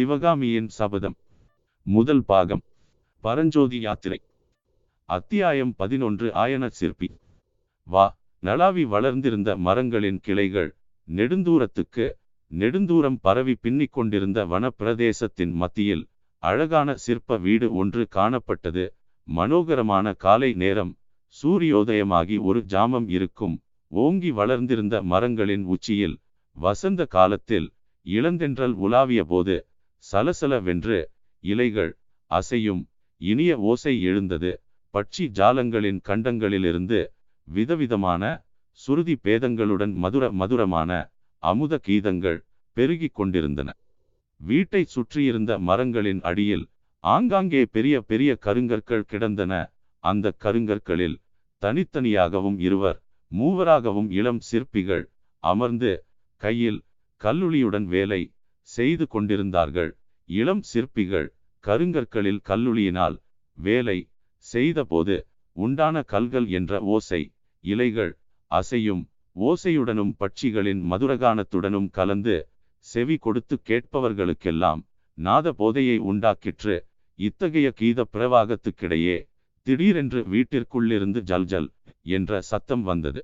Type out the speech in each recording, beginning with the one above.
சிவகாமியின் சபதம். முதல் பாகம். பரஞ்சோதி யாத்திரை. அத்தியாயம் பதினொன்று ஆயன சிற்பி. வா நளாவி வளர்ந்திருந்த மரங்களின் கிளைகள் நெடுந்தூரத்துக்கு நெடுந்தூரம் பரவி பின்னிக் கொண்டிருந்த வனப்பிரதேசத்தின் மத்தியில் அழகான சிற்ப வீடு ஒன்று காணப்பட்டது. மனோகரமான காலை நேரம். சூரியோதயமாகி ஒரு ஜாமம் இருக்கும். ஓங்கி வளர்ந்திருந்த மரங்களின் உச்சியில் வசந்த காலத்தில் இளந்தென்றல் உலாவிய போது சலசலவென்று இலைகள் அசையும். இனிய ஓசை எழுந்தது. பட்சி ஜாலங்களின் கண்டங்களிலிருந்து விதவிதமான சுருதி பேதங்களுடன் மதுர மதுரமான அமுத கீதங்கள் பெருகிக் கொண்டிருந்தன. வீட்டை சுற்றியிருந்த மரங்களின் அடியில் ஆங்காங்கே பெரிய பெரிய கருங்கற்கள் கிடந்தன. அந்த கருங்கற்களில் தனித்தனியாகவும் இருவர் மூவராகவும் இளம் சிற்பிகள் அமர்ந்து கையில் கல்லுளியுடன் வேலை செய்து கொண்டிருந்தார்கள். இளம் சிற்பிகள் கருங்கற்களில் கல்லுளியினால் வேலை செய்தபோது உண்டான கல்கள் என்ற ஓசை இலைகள் அசையும் ஓசையுடனும் பட்சிகளின் மதுரகானத்துடனும் கலந்து செவி கொடுத்து கேட்பவர்களுக்கெல்லாம் நாத போதையை உண்டாக்கிற்று. இத்தகைய கீத பிரவாகத்துக்கிடையே திடீரென்று வீட்டிற்குள்ளிருந்து ஜல்ஜல் என்ற சத்தம் வந்தது.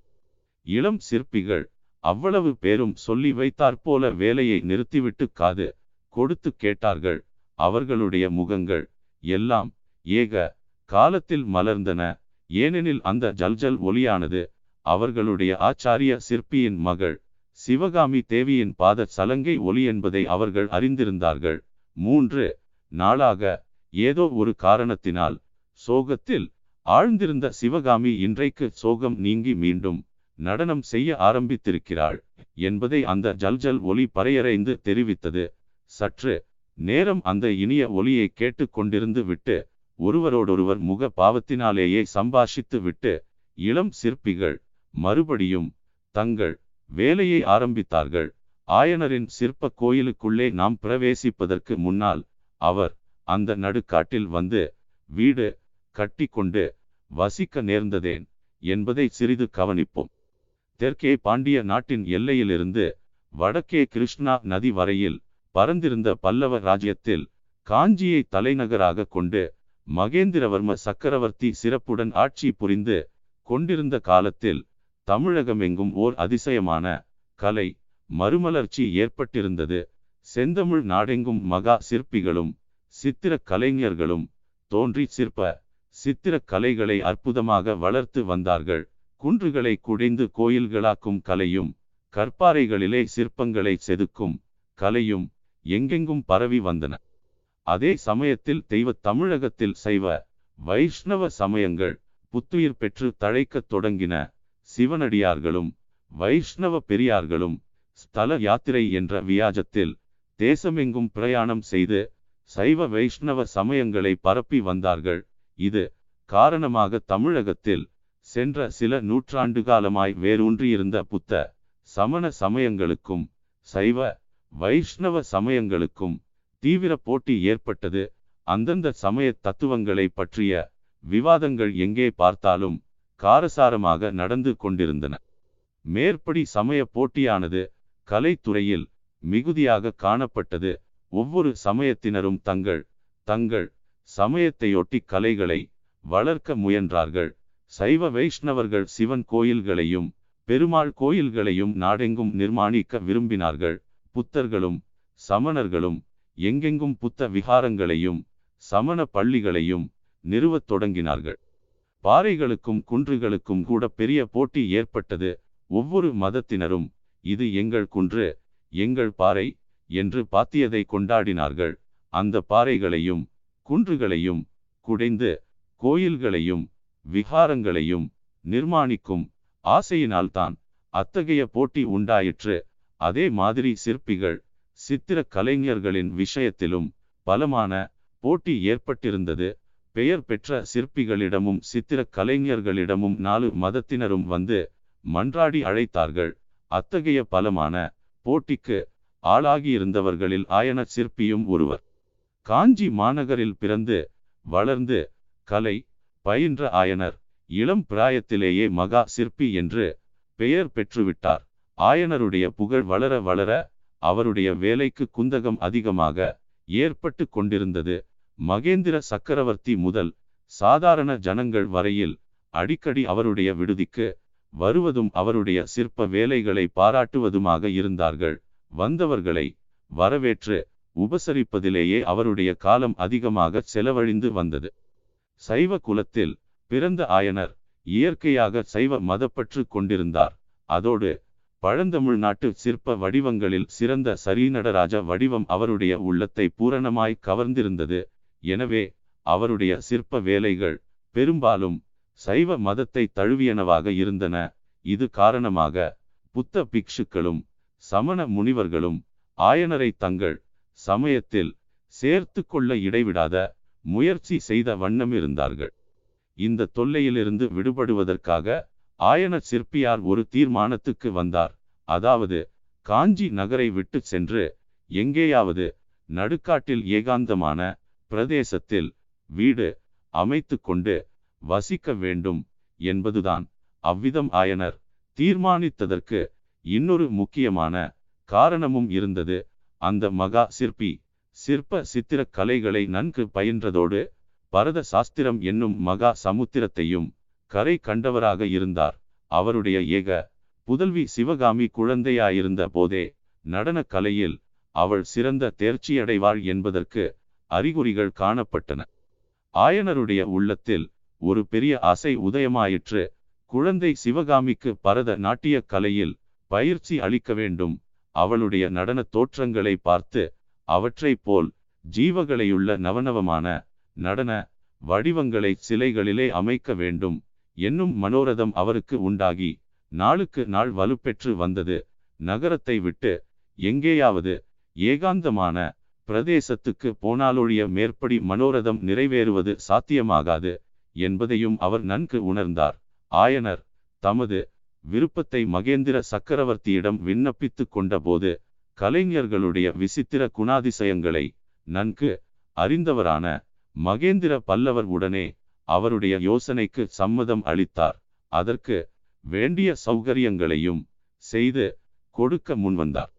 இளம் சிற்பிகள் அவ்வளவு பேரும் சொல்லி வைத்தாற்போல வேலையை நிறுத்திவிட்டு காது கொடுத்து கேட்டார்கள். அவர்களுடைய முகங்கள் எல்லாம் ஏக காலத்தில் மலர்ந்தன. ஏனெனில் அந்த ஜல்ஜல் ஒலியானது அவர்களுடைய ஆச்சாரிய சிற்பியின் மகள் சிவகாமி தேவியின் பாத சலங்கை ஒலி என்பதை அவர்கள் அறிந்திருந்தார்கள். மூன்று நாளாக ஏதோ ஒரு காரணத்தினால் சோகத்தில் ஆழ்ந்திருந்த சிவகாமி இன்றைக்கு சோகம் நீங்கி மீண்டும் நடனம் செய்ய ஆரம்பித்திருக்கிறாள் என்பதை அந்த ஜல்ஜல் ஒலி பறையறைந்து தெரிவித்தது. சற்று நேரம் அந்த இனிய ஒலியை கேட்டு கொண்டிருந்து விட்டு ஒருவரோடொருவர் முக பாவத்தினாலேயே சம்பாஷித்து விட்டு இளம் சிற்பிகள் மறுபடியும் தங்கள் வேலையை ஆரம்பித்தார்கள். ஆயனரின் சிற்ப கோயிலுக்குள்ளே நாம் பிரவேசிப்பதற்கு முன்னால் அவர் அந்த நடுக்காட்டில் வந்து வீடு கட்டி கொண்டு வசிக்க நேர்ந்ததேன் என்பதை சிறிது கவனிப்போம். தெற்கே பாண்டிய நாட்டின் எல்லையிலிருந்து வடக்கே கிருஷ்ணா நதி வரையில் பரந்திருந்த பல்லவ ராஜ்யத்தில் காஞ்சியை தலைநகராக கொண்டு மகேந்திரவர்ம சக்கரவர்த்தி சிறப்புடன் ஆட்சி புரிந்து கொண்டிருந்த காலத்தில் தமிழகமெங்கும் ஓர் அதிசயமான கலை மறுமலர்ச்சி ஏற்பட்டிருந்தது. செந்தமிழ் நாடெங்கும் மகா சிற்பிகளும் சித்திர கலைஞர்களும் தோன்றி சிற்ப சித்திர கலைகளை அற்புதமாக வளர்த்து வந்தார்கள். குன்றுகளை குடைந்து கோயில்களாக்கும் கலையும் கற்பாறைகளிலே சிற்பங்களை செதுக்கும் கலையும் எங்கெங்கும் பரவி வந்தன. அதே சமயத்தில் தெய்வ தமிழகத்தில் சைவ வைஷ்ணவ சமயங்கள் புத்துயிர் பெற்று தழைக்கத் தொடங்கின சிவனடியார்களும் வைஷ்ணவ பெரியார்களும் ஸ்தல யாத்திரை என்ற வியாஜத்தில் தேசமெங்கும் பிரயாணம் செய்து சைவ வைஷ்ணவ சமயங்களை பரப்பி வந்தார்கள். இது காரணமாக தமிழகத்தில் சென்ற சில நூற்றாண்டு காலமாய் வேரூன்றியிருந்த புத்த சமண சமயங்களுக்கும் சைவ வைஷ்ணவ சமயங்களுக்கும் தீவிர போட்டி ஏற்பட்டது. அந்தந்த சமய தத்துவங்களை பற்றிய விவாதங்கள் எங்கே பார்த்தாலும் காரசாரமாக நடந்து கொண்டிருந்தன. மேற்படி சமய போட்டியானது கலைத்துறையில் மிகுதியாக காணப்பட்டது. ஒவ்வொரு சமயத்தினரும் தங்கள் தங்கள் சமயத்தையொட்டி கலைகளை வளர்க்க முயன்றார்கள். சைவ வைஷ்ணவர்கள் சிவன் கோயில்களையும் பெருமாள் கோயில்களையும் நாடெங்கும் நிர்மாணிக்க விரும்பினார்கள். புத்தர்களும் சமணர்களும் எங்கெங்கும் புத்த விகாரங்களையும் சமண பள்ளிகளையும் நிறுவத் தொடங்கினார்கள். பாறைகளுக்கும் குன்றுகளுக்கும் கூட பெரிய போட்டி ஏற்பட்டது. ஒவ்வொரு மதத்தினரும் இது எங்கள் குன்று எங்கள் பாறை என்று பாத்தியதை கொண்டாடினார்கள். அந்த பாறைகளையும் குன்றுகளையும் குடைந்து கோயில்களையும் விகாரங்களையும் நிர்மாணிக்கும் ஆசையினால்தான் அத்தகைய போட்டி உண்டாயிற்று. அதே மாதிரி சிற்பிகள் சித்திர கலைஞர்களின் விஷயத்திலும் பலமான போட்டி ஏற்பட்டிருந்தது. பெயர் பெற்ற சிற்பிகளிடமும் சித்திர கலைஞர்களிடமும் நாலு மதத்தினரும் வந்து மன்றாடி அழைத்தார்கள். அத்தகைய பலமான போட்டிக்கு ஆளாகியிருந்தவர்களில் ஆயன சிற்பியும் ஒருவர். காஞ்சி மாநகரில் பிறந்து வளர்ந்து கலை பயின்ற ஆயனர். இளம் பிராயத்திலேயே மகா சிற்பி என்று பெயர் பெற்றுவிட்டார். ஆயனருடைய புகழ் வளர வளர அவருடைய வேலைக்கு குந்தகம் அதிகமாக ஏற்பட்டு கொண்டிருந்தது. மகேந்திர சக்கரவர்த்தி முதல் சாதாரண ஜனங்கள் வரையில் அடிக்கடி அவருடைய விடுதிக்கு வருவதும் அவருடைய சிற்ப வேலைகளை பாராட்டுவதுமாக இருந்தார்கள். வந்தவர்களை வரவேற்று உபசரிப்பதிலேயே அவருடைய காலம் அதிகமாக செலவழிந்து வந்தது. சைவ குலத்தில் பிறந்த ஆயனர் இயற்கையாக சைவ மதப்பற்று கொண்டிருந்தார். அதோடு பழந்தமிழ் நாட்டு சிற்ப வடிவங்களில் சிறந்த சரீநடராஜ வடிவம் அவருடைய உள்ளத்தை பூரணமாய் கவர்ந்திருந்தது. எனவே அவருடைய சிற்ப வேலைகள் பெரும்பாலும் சைவ மதத்தை தழுவியனவாக இருந்தன. இது காரணமாக புத்த பிக்ஷுக்களும் சமண முனிவர்களும் ஆயனரை தங்கள் சமயத்தில் சேர்த்து கொள்ள இடைவிடாத முயற்சி செய்த வண்ணம் இருந்தார்கள். இந்த தொல்லையிலிருந்து விடுபடுவதற்காக ஆயன சிற்பியார் ஒரு தீர்மானத்துக்கு வந்தார். அதாவது காஞ்சி நகரை விட்டு சென்று எங்கேயாவது நடுக்காட்டில் ஏகாந்தமான பிரதேசத்தில் வீடு அமைத்து கொண்டு வசிக்க வேண்டும் என்பதுதான் அவ்விதம் ஆயனர் தீர்மானித்ததற்கு இன்னொரு முக்கியமான காரணமும் இருந்தது. அந்த மகா சிற்பி சிற்ப சித்திரக் கலைகளை நன்கு பயின்றதோடு பரத சாஸ்திரம் என்னும் மகா சமுத்திரத்தையும் கரை கண்டவராக இருந்தார். அவருடைய ஏக புதல்வி சிவகாமி குழந்தையாயிருந்த போதே நடனக் கலையில் அவள் சிறந்த தேர்ச்சியடைவாள் என்பதற்கு அறிகுறிகள் காணப்பட்டன. ஆயனருடைய உள்ளத்தில் ஒரு பெரிய ஆசை உதயமாயிற்று. குழந்தை சிவகாமிக்கு பரத நாட்டிய கலையில் பயிற்சி அளிக்க வேண்டும். அவளுடைய நடன தோற்றங்களை பார்த்து அவற்றைப் போல் ஜீவகளையுள்ள நவநவமான நடன வடிவங்களை சிலைகளிலே அமைக்க வேண்டும் என்னும் மனோரதம் அவருக்கு உண்டாகி நாளுக்கு நாள் வலுப்பெற்று வந்தது. நகரத்தை விட்டு எங்கேயாவது ஏகாந்தமான பிரதேசத்துக்கு போனாலொழிய மேற்படி மனோரதம் நிறைவேறுவது சாத்தியமாகாது என்பதையும் அவர் நன்கு உணர்ந்தார். ஆயனர் தமது விருப்பத்தை மகேந்திர சக்கரவர்த்தியிடம் விண்ணப்பித்து கொண்டபோது கலைஞர்களுடைய விசித்திர குணாதிசயங்களை நன்கு அறிந்தவரான மகேந்திர பல்லவர் உடனே அவருடைய யோசனைக்கு சம்மதம் அளித்தார். அதற்கு வேண்டிய சௌகரியங்களையும் செய்து கொடுக்க முன்வந்தார்.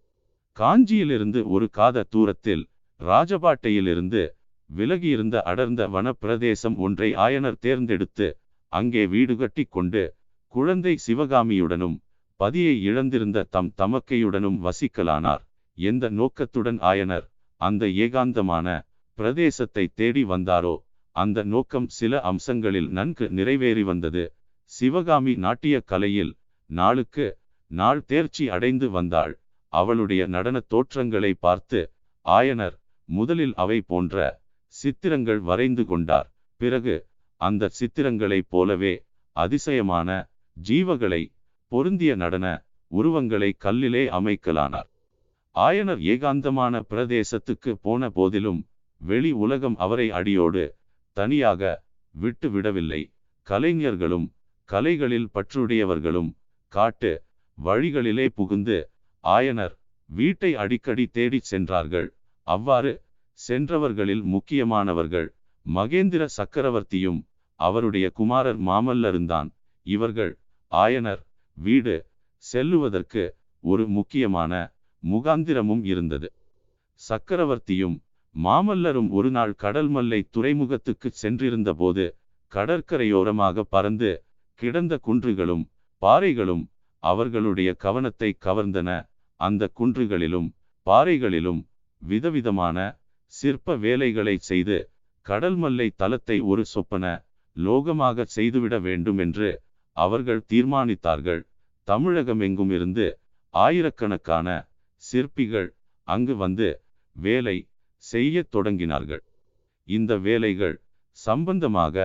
காஞ்சியிலிருந்து ஒரு காத தூரத்தில் ராஜபாட்டையிலிருந்து விலகியிருந்த அடர்ந்த வனப்பிரதேசம் ஒன்றை ஆயனர் தேர்ந்தெடுத்து அங்கே வீடு கட்டி கொண்டு குழந்தை சிவகாமியுடனும் பதியை இழந்திருந்த தம் தமக்கையுடனும் வசிக்கலானார். எந்த நோக்கத்துடன் ஆயனர் அந்த ஏகாந்தமான பிரதேசத்தை தேடி வந்தாரோ அந்த நோக்கம் சில அம்சங்களில் நன்கு நிறைவேறி வந்தது. சிவகாமி நாட்டிய கலையில் நாளுக்கு நாள் தேர்ச்சி அடைந்து வந்தாள். அவளுடைய நடன தோற்றங்களை பார்த்து ஆயனர் முதலில் அவை போன்ற சித்திரங்கள் வரைந்து கொண்டார். பிறகு அந்த சித்திரங்களைப் போலவே அதிசயமான ஜீவகளை பொருந்திய நடன உருவங்களை கல்லிலே அமைக்கலானார். ஆயனர் ஏகாந்தமான பிரதேசத்துக்கு போன போதிலும் வெளி உலகம் அவரை அடியோடு தனியாக விட்டு விடவில்லை. கலைஞர்களும் கலைகளில் பற்றுடையவர்களும் காட்டு வழிகளிலே புகுந்து ஆயனர் வீட்டை அடிக்கடி தேடிச் சென்றார்கள். அவ்வாறு சென்றவர்களில் முக்கியமானவர்கள் மகேந்திர சக்கரவர்த்தியும் அவருடைய குமாரர் மாமல்லருந்தான். இவர்கள் ஆயனர் வீடு செல்லுவதற்கு ஒரு முக்கியமான முகாந்திரமும் இருந்தது. சக்கரவர்த்தியும் மாமல்லரும் ஒரு நாள் கடல் மல்லை துறைமுகத்துக்கு சென்றிருந்த போது கடற்கரையோரமாக பறந்து கிடந்த குன்றுகளும் பாறைகளும் அவர்களுடைய கவனத்தை கவர்ந்தன. அந்த குன்றுகளிலும் பாறைகளிலும் விதவிதமான சிற்ப வேலைகளை செய்து கடல் மல்லை தலத்தை ஒரு சொப்பன லோகமாக செய்துவிட வேண்டும் என்று அவர்கள் தீர்மானித்தார்கள். தமிழகமெங்கும் இருந்து ஆயிரக்கணக்கான சிற்பிகள் அங்கு வந்து வேலை செய்யத் தொடங்கினார்கள். இந்த வேலைகள் சம்பந்தமாக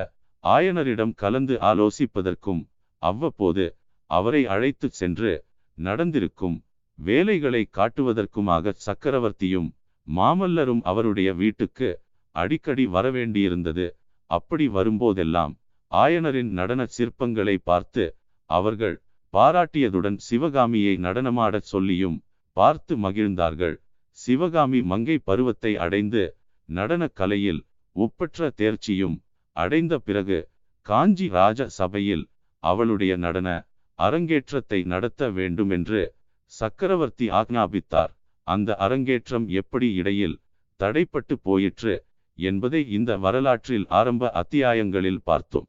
ஆயனரிடம் கலந்து ஆலோசிப்பதற்கும் அவ்வப்போது அவரை அழைத்து சென்று நடந்திருக்கும் வேலைகளை காட்டுவதற்குமாக சக்கரவர்த்தியும் மாமல்லரும் அவருடைய வீட்டுக்கு அடிக்கடி வரவேண்டியிருந்தது. அப்படி வரும்போதெல்லாம் ஆயனரின் நடன சிற்பங்களை பார்த்து அவர்கள் பாராட்டியதுடன் சிவகாமியை நடனமாடச் சொல்லியும் பார்த்து மகிழ்ந்தார்கள். சிவகாமி மங்கை பருவத்தை அடைந்து நடன கலையில் ஒப்பற்ற தேர்ச்சியும் அடைந்த பிறகு காஞ்சி ராஜ சபையில் அவளுடைய நடன அரங்கேற்றத்தை நடத்த வேண்டும் என்று சக்கரவர்த்தி ஆக்ஞாபித்தார். அந்த அரங்கேற்றம் எப்படி இடையில் தடைப்பட்டு போயிற்று என்பதை இந்த வரலாற்றில் ஆரம்ப அத்தியாயங்களில் பார்த்தோம்.